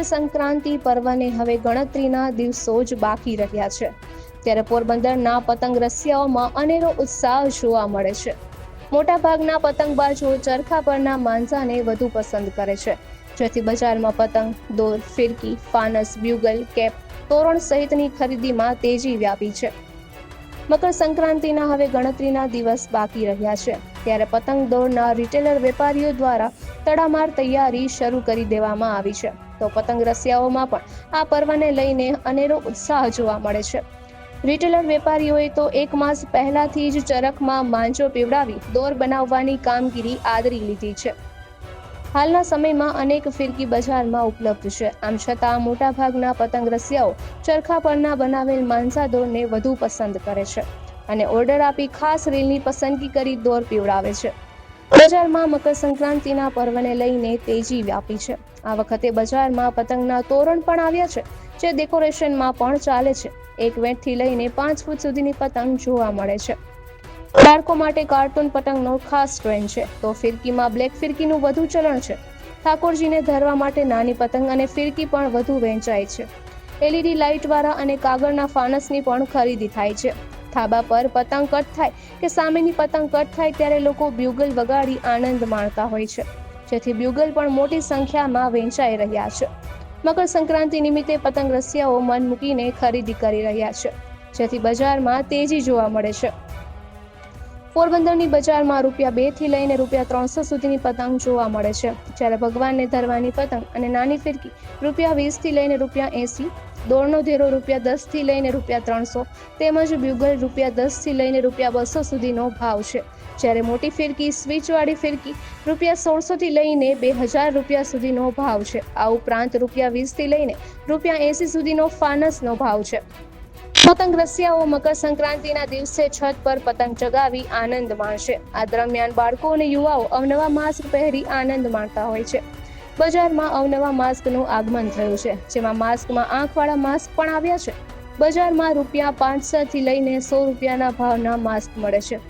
મકર સંક્રાંતિ પર્વને હવે ગણતરીના દિવસો જ બાકી રહ્યા છે. ત્યારે પોરબંદરના પતંગ રસિયાઓમાં અનેરો ઉત્સાહ જોવા મળે છે. મોટાભાગના પતંગબાજો ચરખા પરના માંઝાને વધુ પસંદ કરે છે. જેથી બજારમાં પતંગ, દોર, ફિરકી, ફાનસ, બ્યુગલ, કેપ, તોરણ સહિતની ખરીદીમાં તેજી વ્યાપી છે. મકર સંક્રાંતિના હવે ગણતરીના દિવસ બાકી રહ્યા છે. ત્યારે પતંગ દોરના રિટેલર વેપારીઓ દ્વારા તડામાર તૈયારી શરૂ કરી દેવામાં આવી છે. તો પતંગ રસિયાઓમાં પણ આ પર્વને લઈને અનેરો ઉત્સાહ જોવા મળે છે. રિટેલર વેપારીઓએ તો એક માસ પહેલાથી જ ચરખમાં માંજો પીવડાવી દોર બનાવવાની કામગીરી આદરી લીધી છે. હાલના સમયમાં અનેક ફિરકી બજારમાં ઉપલબ્ધ છે. આમ છતાં મોટાભાગના પતંગ રસિયાઓ ચરખા પરના બનાવેલ માંસા દોરને વધુ પસંદ કરે છે અને ઓર્ડર આપી ખાસ રીલની પસંદગી કરી દોર પીવડાવે છે. બજારમાં મકર સંક્રાંતિના પર્વને લઈને તેજી વ્યાપી છે. આ વખતે બજારમાં પતંગના તોરણ પણ આવ્યા છે, જે ડેકોરેશનમાં પણ ચાલે છે. એક વેટથી લઈને પાંચ ફૂટ સુધીની પતંગ જોવા મળે છે. બાળકો માટે કાર્ટૂન પતંગનો ખાસ ટ્રેન્ડ છે. તો ફિરકીમાં બ્લેક ફિરકીનું વધુ ચલણ છે. ઠાકોરજીને ધરવા માટે નાની પતંગ અને ફિરકી પણ વધુ વેચાય છે. એલઈડી લાઇટવાળા અને કાગળના ફાનસની પણ ખરીદી થાય છે. થાબા પર પતંગ કટ થાય કે સામેની પતંગ કટ થાય ત્યારે લોકો બ્યુગલ વગાડી આનંદ માણતા હોય છે. જેથી બ્યુગલ પણ મોટી સંખ્યામાં વેચાઈ રહ્યા છે. મકર સંક્રાંતિ નિમિત્તે પતંગ રસિયાઓ મન મૂકીને ખરીદી કરી રહ્યા છે. જેથી બજારમાં તેજી જોવા મળે છે. પોરબંદરની બજારમાં રૂપિયા બેથી લઈને રૂપિયા ત્રણસો સુધીની પતંગ જોવા મળે છે. જ્યારે ભગવાનને ધરવાની પતંગ અને નાની ફિરકી રૂપિયા વીસથી લઈને રૂપિયા એંસી, દોડનો ધેરો રૂપિયા દસથી લઈને રૂપિયા ત્રણસો તેમજ બ્યુગલ રૂપિયા દસથી લઈને રૂપિયા બસો સુધીનો ભાવ છે. જ્યારે મોટી ફિરકી સ્વિચવાળી ફિરકી રૂપિયા સોળસો થી લઈને બે હજાર રૂપિયા સુધીનો ભાવ છે. આ ઉપરાંત રૂપિયા વીસથી લઈને રૂપિયા એંસી સુધીનો ફાનસનો ભાવ છે. પતંગ રસિયાઓ મકર સંક્રાંતિના દિવસે છત પર પતંગ ચગાવી આનંદ માણશે. આ દરમિયાન બાળકો અને યુવાઓ અવનવા માસ્ક પહેરી આનંદ માણતા હોય છે. બજારમાં અવનવા માસ્કનું આગમન થયું છે, જેમાં માસ્કમાં આંખવાળા માસ્ક પણ આવ્યા છે. બજારમાં રૂપિયા પાંચસો થી લઈને સો રૂપિયાના ભાવના માસ્ક મળે છે.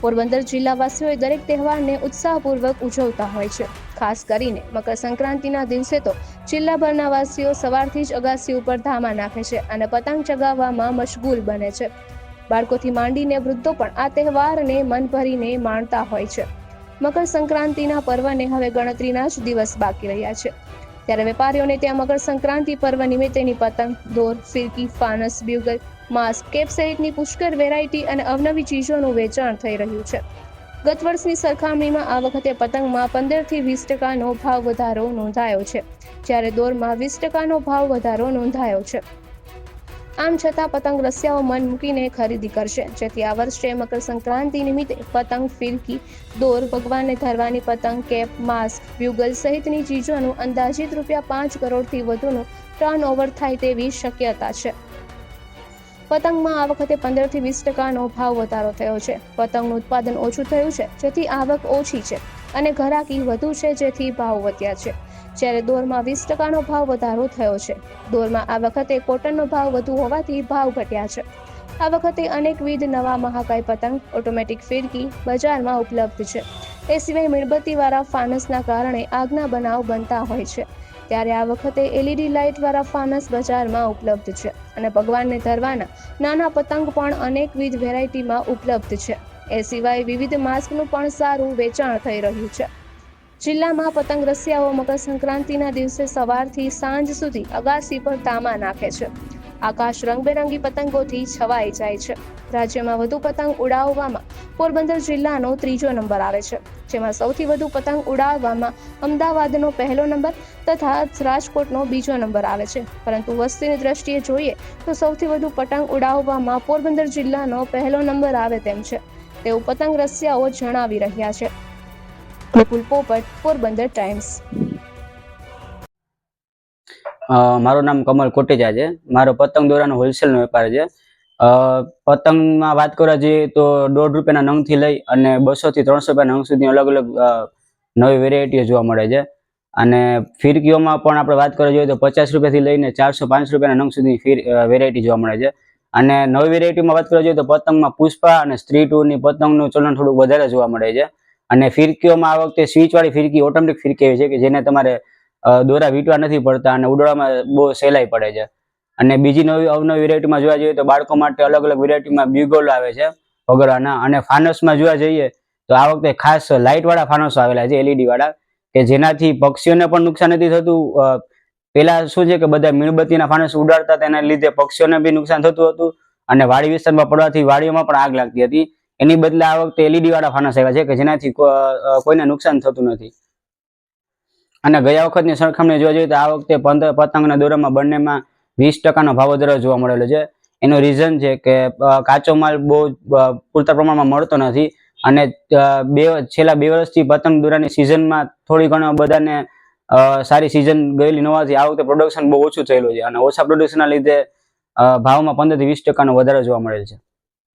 પોરબંદર જિલ્લાવાસીઓ દરેક તહેવારને ઉત્સાહપૂર્વક ઉજવતા હોય છે. ખાસ કરીને મકર સંક્રાંતિના દિવસે તો જિલ્લાભરના વાસીઓ સવારથી જ અગાસી ઉપર ધામા નાખે છે અને પતંગ ચગાવવામાં મશગુલ બને છે. બાળકોથી માંડીને વૃદ્ધો પણ આ તહેવારને મન ભરીને માણતા હોય છે. મકર સંક્રાંતિના પર્વને હવે ગણતરીના જ દિવસ બાકી રહ્યા છે. ત્યારે વેપારીઓને ત્યાં મકર સંક્રાંતિ પર્વ નિમિત્તેની પતંગ, દોર, ફિરકી, ફાનસ બ્યુગલ માસ્ક, કેપ સહિતની પુષ્કળ વેરાયટી અને અવનવી ચીજોનું વેચાણ થઈ રહ્યું છે. ગત વર્ષની સરખામણીમાં આ વખતે પતંગમાં પંદરથી વીસ ટકાનો ભાવ વધારો નોંધાયો છે, જ્યારે દોરમાં વીસ ટકાનો ભાવ વધારો નોંધાયો છે. આમ છતાં પતંગ રસિયાઓ મન મૂકીને ખરીદી કરશે, જેથી આ વર્ષે મકર સંક્રાંતિ નિમિત્તે પતંગ ફિરકી, દોર ભગવાનને ધરવાની પતંગ, કેપ, માસ્ક બ્યુગલ સહિતની ચીજોનું અંદાજિત રૂપિયા પાંચ કરોડથી વધુનું ટર્ન ઓવર થાય તેવી શક્યતા છે. પતંગમાં આ વખતે પંદરથી વીસ ટકાનો ભાવ વધારો થયો છે. પતંગનું ઉત્પાદન ઓછું થયું છે, જેથી આવક ઓછી છે અને ઘરાકી વધુ છે, જેથી ભાવ વધ્યા છે. જ્યારે દોરમાં વીસ ટકાનો ભાવ વધારો થયો છે, દોરમાં આ વખતે કોટનનો ભાવ વધુ હોવાથી ભાવ ઘટ્યા છે. આ વખતે અનેકવિધ નવા મહાકાય પતંગ, ઓટોમેટિક ફિરકી બજારમાં ઉપલબ્ધ છે. એ સિવાય મીણબત્તીવાળા ફાનસના કારણે આગના બનાવ બનતા હોય છે. ત્યારે આ વખતે એલઈડી લાઇટવાળા ફાનસ બજારમાં ઉપલબ્ધ છે અને ભગવાનને ધરવાના નાના પતંગ પણ અનેકવિધ વેરાયટીમાં ઉપલબ્ધ છે. એ સિવાય વિવિધ માસ્કનું પણ સારું વેચાણ થઈ રહ્યું છે. જિલ્લામાં પતંગ રસિયાઓ મકર સંક્રાંતિના દિવસે સવારથી સાંજ સુધી અગાસી પર તામા નાખે છે. આકાશ રંગબેરંગી પતંગોથી છવાઈ જાય છે. રાજ્યમાં વધુ પતંગ ઉડાવવામાં પોરબંદર જિલ્લાનો ત્રીજો નંબર આવે છે. જેમાં સૌથી વધુ પતંગ ઉડાવવામાં અમદાવાદનો પહેલો નંબર તથા રાજકોટનો બીજો નંબર આવે છે. પરંતુ વસ્તીની દ્રષ્ટિએ જોઈએ તો સૌથી વધુ પતંગ ઉડાવવામાં પોરબંદર જિલ્લાનો પહેલો નંબર આવે તેમ છે. તેવું પતંગ રસિયાઓ જણાવી રહ્યા છે. વિપુલ પોપટ, પોરબંદર ટાઈમ્સ. મારું નામ કમલ કોટેજા છે. મારો પતંગ દોરાનો હોલસેલનો વેપાર છે. પતંગમાં વાત કરવા જઈએ તો દોઢ રૂપિયાના નંગથી લઈ અને બસોથી ત્રણસો રૂપિયાના નંગ સુધી અલગ અલગ નવી વેરાયટીઓ જોવા મળે છે. અને ફિરકીઓમાં પણ આપણે વાત કરવા જોઈએ તો પચાસ રૂપિયાથી લઈને ચારસો પાંચસો રૂપિયાના નંગ સુધી ફિર વેરાયટી જોવા મળે છે. અને નવી વેરાયટીમાં વાત કરવા જોઈએ તો પતંગમાં પુષ્પા અને સ્ત્રી ટૂરની પતંગનું ચલણ થોડું વધારે જોવા મળે છે. અને ફિરકીઓમાં આ વખતે સ્વિચવાળી ફિરકી ઓટોમેટિક ફિરકી એવી છે કે જેને તમારે દોરા વીંટવા નથી પડતા અને ઉડવામાં બહુ સહેલાઈ પડે છે. અને બીજી નવી, અવનવી વેરાયટીમાં જોવા જઈએ તો બાળકો માટે અલગ અલગ વેરાયટીમાં બ્યુગોલ આવે છે વગરવાના અને ફાનસમાં જોવા જઈએ તો આ વખતે ખાસ લાઇટ વાળા ફાનસો આવેલા છે એલઈડી વાળા, કે જેનાથી પક્ષીઓને પણ નુકસાન નથી થતું. પેલા શું છે કે બધા મીણબત્તીના ફાનસ ઉડાડતા તેના લીધે પક્ષીઓને બી નુકસાન થતું હતું અને વાડી વિસ્તારમાં પડવાથી વાડીઓમાં પણ આગ લાગતી હતી. એની બદલે આ વખતે એલઈડી વાળા ફાનસ આવ્યા છે, કે જેનાથી કોઈને નુકસાન થતું નથી. અને ગયા વખતની સરખામણી જોવા જઈએ તો આ વખતે પંદર પતંગના દોરામાં બંનેમાં વીસ ટકાનો ભાવ વધારો જોવા મળેલો છે. એનું રીઝન છે કે કાચો માલ બહુ પૂરતા પ્રમાણમાં મળતો નથી અને બે, છેલ્લા બે વર્ષથી પતંગ દોરાની સિઝનમાં થોડી ઘણો બધાને સારી સિઝન ગયેલી ન હોવાથી આ વખતે પ્રોડક્શન બહુ ઓછું થયેલું છે અને ઓછા પ્રોડક્શનના લીધે ભાવમાં પંદરથી વીસ ટકાનો વધારો જોવા મળેલ છે.